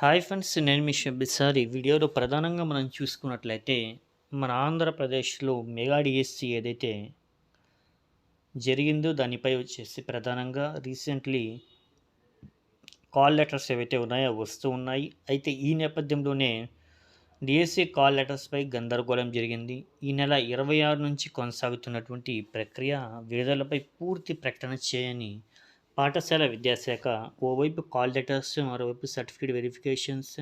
Hi friends నేను మీ Shabbir sir. ఈ వీడియోలో ప్రధానంగా మనం చూసుకున్నట్లయితే మన ఆంధ్రప్రదేశ్లో మెగా డిఎస్సి ఏదైతే జరిగిందో దానిపై వచ్చేసి ప్రధానంగా రీసెంట్లీ కాల్ లెటర్స్ ఏవైతే ఉన్నాయో వస్తూ ఉన్నాయి. అయితే ఈ నేపథ్యంలోనే డిఎస్సి కాల్ లెటర్స్పై గందరగోళం జరిగింది. ఈ నెల ఇరవై ఆరు నుంచి కొనసాగుతున్నటువంటి ప్రక్రియ విడుదలపై పూర్తి ప్రకటన చేయని పాఠశాల విద్యాశాఖ ఓవైపు కాల్ లెటర్స్ మరోవైపు సర్టిఫికేట్ వెరిఫికేషన్స్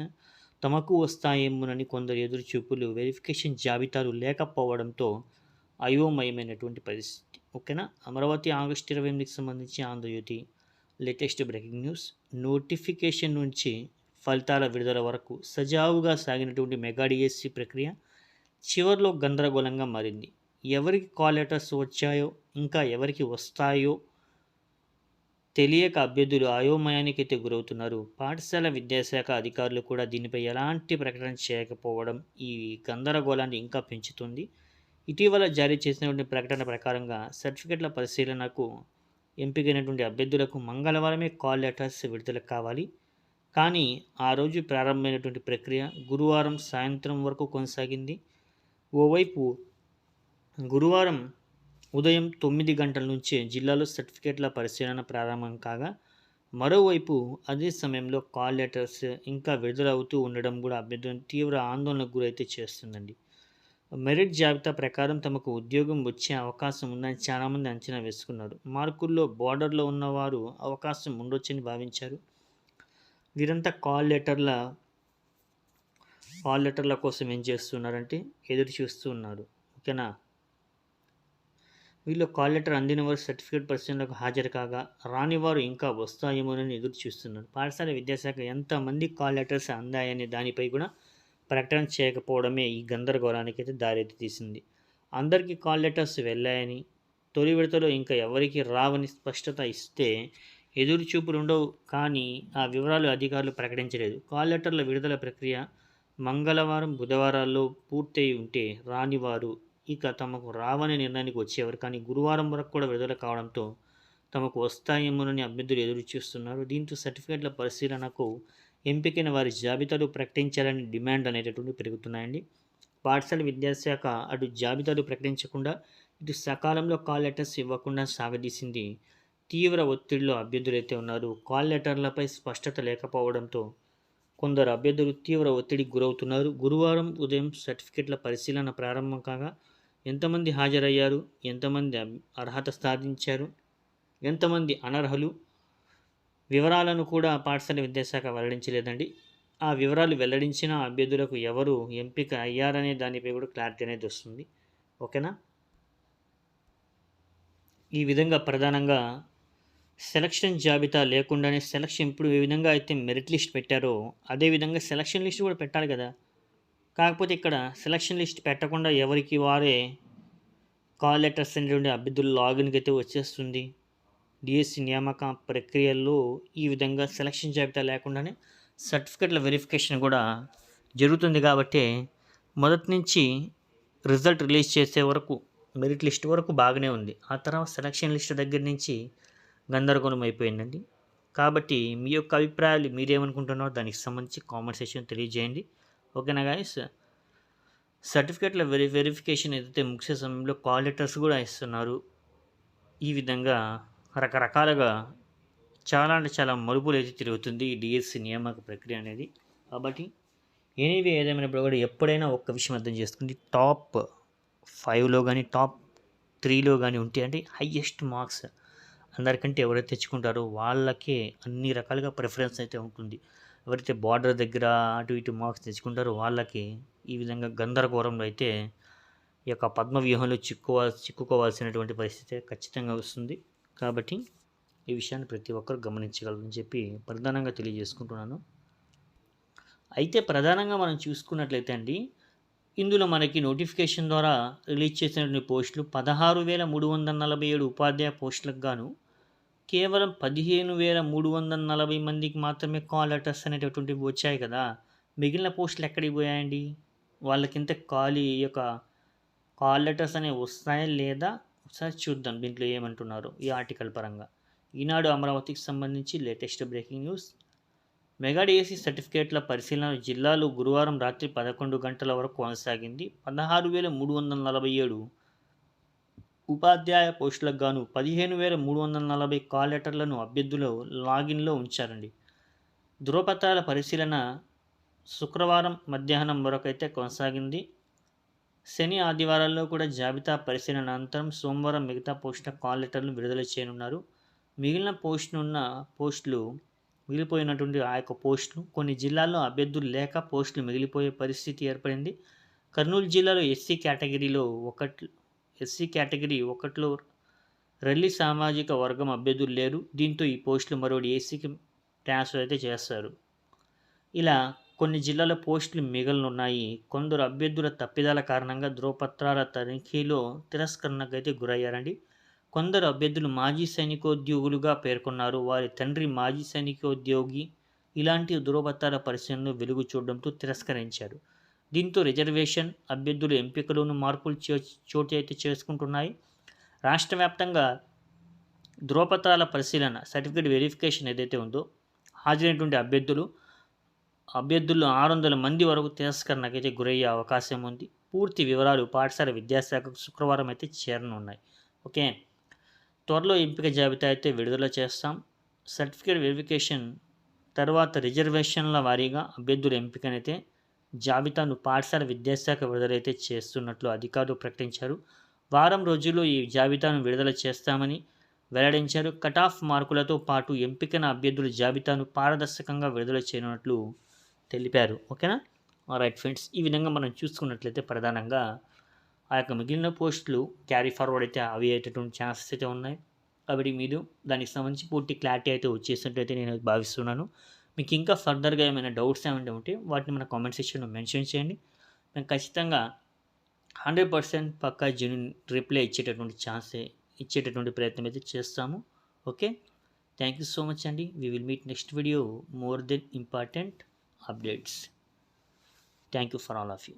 తమకు వస్తాయేమోనని కొందరు ఎదురు చూపులు వెరిఫికేషన్ జాబితాలు లేకపోవడంతో అయోమయమైనటువంటి పరిస్థితి. ఓకేనా? అమరావతి ఆగస్టు ఇరవై ఎనిమిదికి సంబంధించి Andhrajyothy latest breaking news. Notification నుంచి ఫలితాల విడుదల వరకు సజావుగా సాగినటువంటి మెగా డిఎస్సి ప్రక్రియ చివరిలో గందరగోళంగా మారింది. ఎవరికి కాల్ లెటర్స్ వచ్చాయో ఇంకా ఎవరికి వస్తాయో తెలియక అభ్యర్థులు అయోమయానికి అయితే గురవుతున్నారు. పాఠశాల విద్యాశాఖ అధికారులు కూడా దీనిపై ఎలాంటి ప్రకటన చేయకపోవడం ఈ గందరగోళాన్ని ఇంకా పెంచుతుంది. ఇటీవల జారీ చేసినటువంటి ప్రకటన ప్రకారంగా సర్టిఫికెట్ల పరిశీలనకు ఎంపికైనటువంటి అభ్యర్థులకు మంగళవారమే కాల్ లెటర్స్ విడుదల కావాలి. కానీ ఆ రోజు ప్రారంభమైనటువంటి ప్రక్రియ గురువారం సాయంత్రం వరకు కొనసాగింది. ఓవైపు గురువారం ఉదయం తొమ్మిది గంటల నుంచే జిల్లాలో సర్టిఫికేట్ల పరిశీలన ప్రారంభం కాగా మరోవైపు అదే సమయంలో కాల్ లెటర్స్ ఇంకా విడుదలవుతూ ఉండడం కూడా అభ్యర్థులను తీవ్ర ఆందోళనకు గురైతే చేస్తుందండి. మెరిట్ జాబితా ప్రకారం తమకు ఉద్యోగం వచ్చే అవకాశం ఉందని చాలామంది అంచనా వేసుకున్నారు. మార్కుల్లో బార్డర్లో ఉన్నవారు అవకాశం ఉండొచ్చని భావించారు. వీరంతా కాల్ లెటర్ల కాల్ లెటర్ల కోసం ఏం చేస్తున్నారంటే ఎదురు చూస్తూ ఉన్నారు. ఓకేనా? వీళ్ళు కాల్ లెటర్ అందిన వారు సర్టిఫికేట్ పరిశీలనకు హాజరు కాగా రాని వారు ఇంకా వస్తాయేమోనని ఎదురు చూస్తున్నారు. పాఠశాల విద్యాశాఖ ఎంతమంది కాల్ లెటర్స్ అందాయనే దానిపై కూడా ప్రకటన చేయకపోవడమే ఈ గందరగోళానికి అయితే దారితీ తీసింది అందరికీ కాల్ లెటర్స్ వెళ్ళాయని తొలి విడతలో ఇంకా ఎవరికి రావని స్పష్టత ఇస్తే ఎదురు చూపులు ఉండవు. కానీ ఆ వివరాలు అధికారులు ప్రకటించలేదు. కాల్ లెటర్ల విడుదల ప్రక్రియ మంగళవారం బుధవారాల్లో పూర్తయి ఉంటే రానివారు ఇక తమకు రావని నిర్ణయానికి వచ్చేవారు. కానీ గురువారం వరకు కూడా విడుదల కావడంతో తమకు వస్తాయేమోనని అభ్యర్థులు ఎదురు చూస్తున్నారు దీంతో సర్టిఫికేట్ల పరిశీలనకు ఎంపికైన వారి జాబితాలు ప్రకటించాలని డిమాండ్ అనేటటువంటి పెరుగుతున్నాయండి. పాఠశాల విద్యాశాఖ అటు జాబితాలు ప్రకటించకుండా ఇటు సకాలంలో కాల్ లెటర్స్ ఇవ్వకుండా సాగదీసింది తీవ్ర ఒత్తిడిలో అభ్యర్థులు అయితే ఉన్నారు. కాల్ లెటర్లపై స్పష్టత లేకపోవడంతో కొందరు అభ్యర్థులు తీవ్ర ఒత్తిడికి గురవుతున్నారు. గురువారం ఉదయం సర్టిఫికెట్ల పరిశీలన ప్రారంభం కాగా ఎంతమంది హాజరయ్యారు? ఎంతమంది అర్హత సాధించారు? ఎంతమంది అనర్హులు? వివరాలను కూడా పాఠశాల విద్యాశాఖ వెల్లడించలేదండి. ఆ వివరాలు వెల్లడించిన అభ్యర్థులకు ఎవరు ఎంపిక అయ్యారనే దానిపై కూడా క్లారిటీ అనేది వస్తుంది. ఓకేనా? ఈ విధంగా ప్రధానంగా సెలక్షన్ జాబితా లేకుండానే సెలక్షన్ ఇప్పుడు ఏ విధంగా అయితే మెరిట్ లిస్ట్ పెట్టారో అదేవిధంగా సెలక్షన్ లిస్ట్ కూడా పెట్టాలి కదా. కాకపోతే ఇక్కడ సెలక్షన్ లిస్ట్ పెట్టకుండా ఎవరికి వారే కాల్ లెటర్స్ అనేటువంటి అభ్యర్థుల లాగిన్కి అయితే వచ్చేస్తుంది. డిఎస్సి నియామక ప్రక్రియల్లో ఈ విధంగా సెలక్షన్ జాబితా లేకుండానే సర్టిఫికెట్ల వెరిఫికేషన్ కూడా జరుగుతుంది కాబట్టి మొదటి నుంచి రిజల్ట్ రిలీజ్ చేసే వరకు మెరిట్ లిస్ట్ వరకు బాగానే ఉంది. ఆ తర్వాత సెలక్షన్ లిస్ట్ దగ్గర నుంచి గందరగోళం అయిపోయిందండి. కాబట్టి మీ యొక్క అభిప్రాయాలు మీరేమనుకుంటున్నారో దానికి సంబంధించి కామెంట్ సెక్షన్ తెలియజేయండి. ఓకేనా గాయస్ సర్టిఫికేట్ల వెరి వెరిఫికేషన్ ఏదైతే ముగిసే సమయంలో కాల్ లెటర్స్ కూడా ఇస్తున్నారు ఈ విధంగా రకరకాలుగా చాలా అంటే చాలా మలుపులు అయితే తిరుగుతుంది ఈ డిఎస్సి నియామక ప్రక్రియ అనేది. కాబట్టి ఎనీవే ఏదేమైనప్పుడు కూడా ఎప్పుడైనా ఒక్క విషయం అర్థం చేసుకుంటే టాప్ ఫైవ్లో కానీ టాప్ త్రీలో కానీ ఉంటే అంటే హయ్యెస్ట్ మార్క్స్ అందరికంటే ఎవరైతే తెచ్చుకుంటారో వాళ్ళకే అన్ని రకాలుగా ప్రిఫరెన్స్ అయితే ఉంటుంది. ఎవరైతే బార్డర్ దగ్గర అటు ఇటు మార్క్స్ తెచ్చుకుంటారో వాళ్ళకి ఈ విధంగా గందరగోళంలో అయితే ఈ యొక్క పద్మ వ్యూహంలో చిక్కుకోవాల్ చిక్కుకోవాల్సినటువంటి పరిస్థితి ఖచ్చితంగా వస్తుంది. కాబట్టి ఈ విషయాన్ని ప్రతి ఒక్కరు గమనించగలరని చెప్పి ప్రధానంగా తెలియజేసుకుంటున్నాను. అయితే ప్రధానంగా మనం చూసుకున్నట్లయితే అండి ఇందులో మనకి నోటిఫికేషన్ ద్వారా రిలీజ్ చేసినటువంటి పోస్టులు పదహారు వేల మూడు వందల నలభై ఏడు ఉపాధ్యాయ పోస్టులకు గాను కేవలం పదిహేను వేల మూడు వందల నలభై మందికి మాత్రమే కాల్ లెటర్స్ అనేటటువంటివి వచ్చాయి కదా. మిగిలిన పోస్టులు ఎక్కడికి పోయాయండి? వాళ్ళకింత ఖాళీ ఈ యొక్క కాల్ లెటర్స్ అనేవి వస్తాయా లేదా? ఒకసారి చూద్దాం దీంట్లో ఏమంటున్నారు ఈ ఆర్టికల్ పరంగా. ఈనాడు అమరావతికి సంబంధించి latest breaking news. Mega DSC సర్టిఫికేట్ల పరిశీలన జిల్లాలో గురువారం రాత్రి పదకొండు గంటల వరకు కొనసాగింది. పదహారు వేల మూడు వందల నలభై ఏడు ఉపాధ్యాయ పోస్టులకు గాను పదిహేను వేల మూడు వందల నలభై కాల్ లెటర్లను అభ్యర్థులు లాగిన్లో ఉంచారండి. ధృవపత్రాల పరిశీలన శుక్రవారం మధ్యాహ్నం వరకైతే కొనసాగింది. శని ఆదివారాల్లో కూడా జాబితా పరిశీలన అనంతరం సోమవారం మిగతా పోస్టుల కాల్ లెటర్లు విడుదల చేయనున్నారు. మిగిలిన పోస్టునున్న పోస్టులు మిగిలిపోయినటువంటి ఆ యొక్క పోస్టులు కొన్ని జిల్లాల్లో అభ్యర్థులు లేక పోస్టులు మిగిలిపోయే పరిస్థితి ఏర్పడింది. కర్నూలు జిల్లాలో ఎస్సీ కేటగిరీలో ఒకటి ఎస్సీ కేటగిరీ ఒకటిలో రెల్లి సామాజిక వర్గం అభ్యర్థులు లేరు. దీంతో ఈ పోస్టులు మరోటి ఏసీకి ట్రాన్స్ఫర్ అయితే చేస్తారు. ఇలా కొన్ని జిల్లాల పోస్టులు మిగలనున్నాయి. కొందరు అభ్యర్థుల తప్పిదాల కారణంగా ధ్రువపత్రాల తనిఖీలో తిరస్కరణకైతే గురయ్యారండి. కొందరు అభ్యర్థులు మాజీ సైనికోద్యోగులుగా పేర్కొన్నారు. వారి తండ్రి మాజీ సైనికోద్యోగి ఇలాంటి ధ్రువపత్రాల పరిశీలనలు వెలుగు చూడడంతో తిరస్కరించారు. దీంతో రిజర్వేషన్ అభ్యర్థుల ఎంపికలోనూ మార్పులు చోటు అయితే చేసుకుంటున్నాయి. రాష్ట్ర వ్యాప్తంగా ధ్రువపత్రాల పరిశీలన సర్టిఫికేట్ వెరిఫికేషన్ ఏదైతే ఉందో హాజరైనటువంటి అభ్యర్థులు అభ్యర్థుల్లో ఆరు వందల మంది వరకు తిరస్కరణకైతే గురయ్యే అవకాశం ఉంది. పూర్తి వివరాలు పాఠశాల విద్యాశాఖకు శుక్రవారం అయితే చేరనున్నాయి. ఓకే. త్వరలో ఎంపిక జాబితా అయితే విడుదల చేస్తాం. సర్టిఫికేట్ వెరిఫికేషన్ తర్వాత రిజర్వేషన్ల వారీగా అభ్యర్థుల ఎంపికనైతే జాబితాను పాఠశాల విద్యాశాఖ విడుదలైతే చేస్తున్నట్లు అధికారులు ప్రకటించారు. వారం రోజుల్లో ఈ జాబితాను విడుదల చేస్తామని వెల్లడించారు. కట్ ఆఫ్ మార్కులతో పాటు ఎంపికైన అభ్యర్థుల జాబితాను పారదర్శకంగా విడుదల చేయనున్నట్లు తెలిపారు. ఓకేనా? రైట్ ఫ్రెండ్స్ ఈ విధంగా మనం చూసుకున్నట్లయితే ప్రధానంగా ఆ యొక్క మిగిలిన పోస్టులు క్యారీ ఫార్వర్డ్ అయితే అవి అయ్యేటటువంటి ఛాన్సెస్ అయితే ఉన్నాయి. కాబట్టి మీరు దానికి సంబంధించి పూర్తి క్లారిటీ అయితే వచ్చేసినట్లయితే నేను భావిస్తున్నాను. మీకు ఇంకా ఫర్దర్గా ఏమైనా డౌట్స్ ఏమైనా ఉంటే వాటిని మన కామెంట్ సెక్షన్లో మెన్షన్ చేయండి. మేము ఖచ్చితంగా హండ్రెడ్ పర్సెంట్ పక్కా జెన్యున్ రిప్లై ఇచ్చేటటువంటి ఛాన్సే ఇచ్చేటటువంటి ప్రయత్నం అయితే చేస్తాము. Okay? Thank you so much అండి. We will meet next video more then important updates thank you for all of you